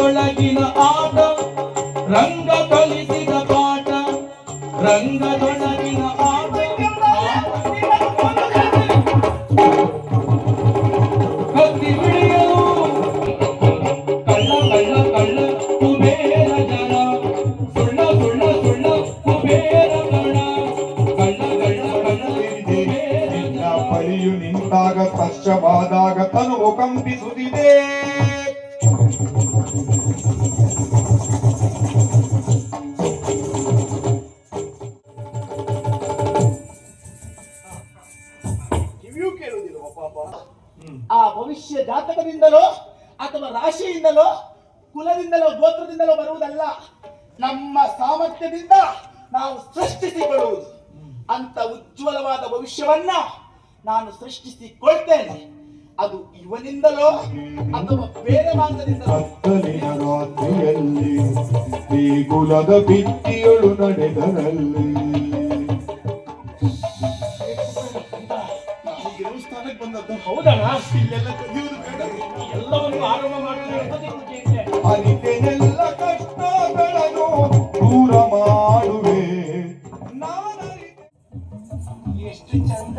ರಂಗದೊಳಗಿನ ಆಟ ರಂಗ ಕಲಿಸಿದ ಪಾಠ ರಂಗದೊಳಗಿನ ಪರಿಯು ನಿಂತಾಗ ಸ್ಪರ್ಶವಾದಾಗ ತನು ಕಂಪಿಸುತ್ತಿದೆ. ಆ ಭವಿಷ್ಯ ಜಾತಕದಿಂದಲೋ ಅಥವಾ ರಾಶಿಯಿಂದಲೋ ಕುಲದಿಂದಲೋ ಗೋತ್ರದಿಂದಲೋ ಬರುವುದಲ್ಲ ನಮ್ಮ ಸಾಮರ್ಥ್ಯದಿಂದ ನಾವು ಸೃಷ್ಟಿಸಿಕೊಳ್ಳುವುದು. ಅಂತ ಉಜ್ವಲವಾದ ಭವಿಷ್ಯವನ್ನ ನಾನು ಸೃಷ್ಟಿಸಿಕೊಳ್ತೇನೆ. ಅದು ಇವನಿಂದಲೋ ಅಥವಾ ಬೇರೆ ಮಾರ್ಗದಿಂದಲೋ? ಕತ್ತಲಿನ ರಾತ್ರಿಯಲ್ಲಿ ಈ ಕುಲದ ಭಿತ್ತಿಯಳು ನಡೆದರಲ್ಲಿ ದೇವಸ್ಥಾನಕ್ಕೆ ಬಂದದ್ದು ಹೌದಣ್ಣ? ಇಲ್ಲೆಲ್ಲ ಕದಿಯುವುದು ಬೇಡ. ಎಲ್ಲವನ್ನು ಆರಂಭ ಕಷ್ಟಗಳನ್ನು ದೂರ ಮಾಡುವೆ. ಎಷ್ಟು ಚಂದ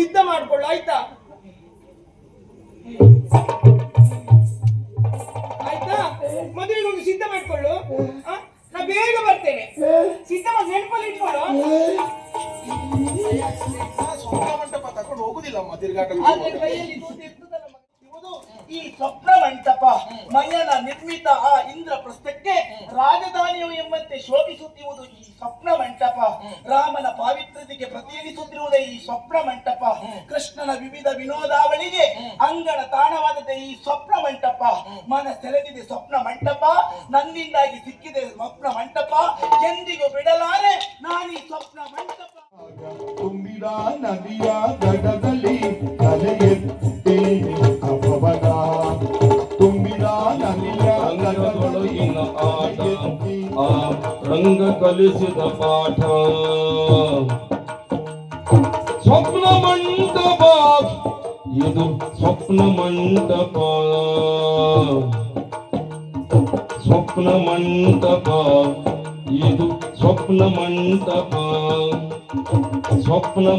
ಸಿದ್ಧ ಮಾಡ್ಕೊಳ್ಳು ಆಯ್ತಾ? ಆಯ್ತಾ? ಮದುವೆಗೊಂದು ಸಿದ್ಧ ಮಾಡ್ಕೊಳ್ಳು? ನಾ ಬೇಗ ಬರ್ತೇನೆ. ಸಿದ್ಧ ಮಾಡಿ ನೆನಪಲ್ಲಿ ಇಟ್ಕೊಳ್ಳು. ಸ್ವಂತ ಮಂಟಪ ತಕೊಂಡು ಹೋಗುದಿಲ್ಲ ತಿರುಗಾಟ ಈ ಸ್ವಪ್ನ ಮಂಟಪ ಮಯನ ನಿರ್ಮಿತ ಆ ಇಂದ್ರ ಪ್ರಸ್ಥಕ್ಕೆ ರಾಜಧಾನಿಯು ಎಂಬಂತೆ ಶೋಭಿಸುತ್ತಿರುವುದು ಈ ಸ್ವಪ್ನ ಮಂಟಪ ರಾಮನ ಪಾವಿತ್ರ್ಯತೆಗೆ ಪ್ರತಿನಿಧಿಸುತ್ತಿರುವುದೇ ಈ ಸ್ವಪ್ನ ಮಂಟಪ ಕೃಷ್ಣನ ವಿವಿಧ ವಿನೋದಾವಳಿಗೆ ಅಂಗಣ ತಾಣವಾದದ್ದೇ ಈ ಸ್ವಪ್ನ ಮಂಟಪ ಮನ ಸೆಳೆದಿದೆ ಸ್ವಪ್ನ ಮಂಟಪ ನನ್ನಿಂದಾಗಿ ಸಿಕ್ಕಿದೆ ಸ್ವಪ್ನ ಮಂಟಪ ಎಂದಿಗೂ ಬಿಡಲಾರೆ ನಾನೀ ಸ್ವಪ್ನ ಮಂಟಪ ತುಂಬಿದ ನದಿಯ ದಡದಲ್ಲಿ ತಲೆ ತುಂಬಿದ ನದಿಯ ರಂಗದೊಳಗಿನ ಆಟ ತಲೆ ಎತ್ತಿ ಆ ರಂಗ ಕಲಿಸಿದ ಪಾಠ ಸ್ವಪ್ನ ಮಂಟಪ ಇದು ಸ್ವಪ್ನ ಮಂಟಪ ಸ್ವಪ್ನ ಮಂಟಪ ಇದು ಸ್ವಪ್ನ ಮಂಟಪ ಸ್ವಪ್ನ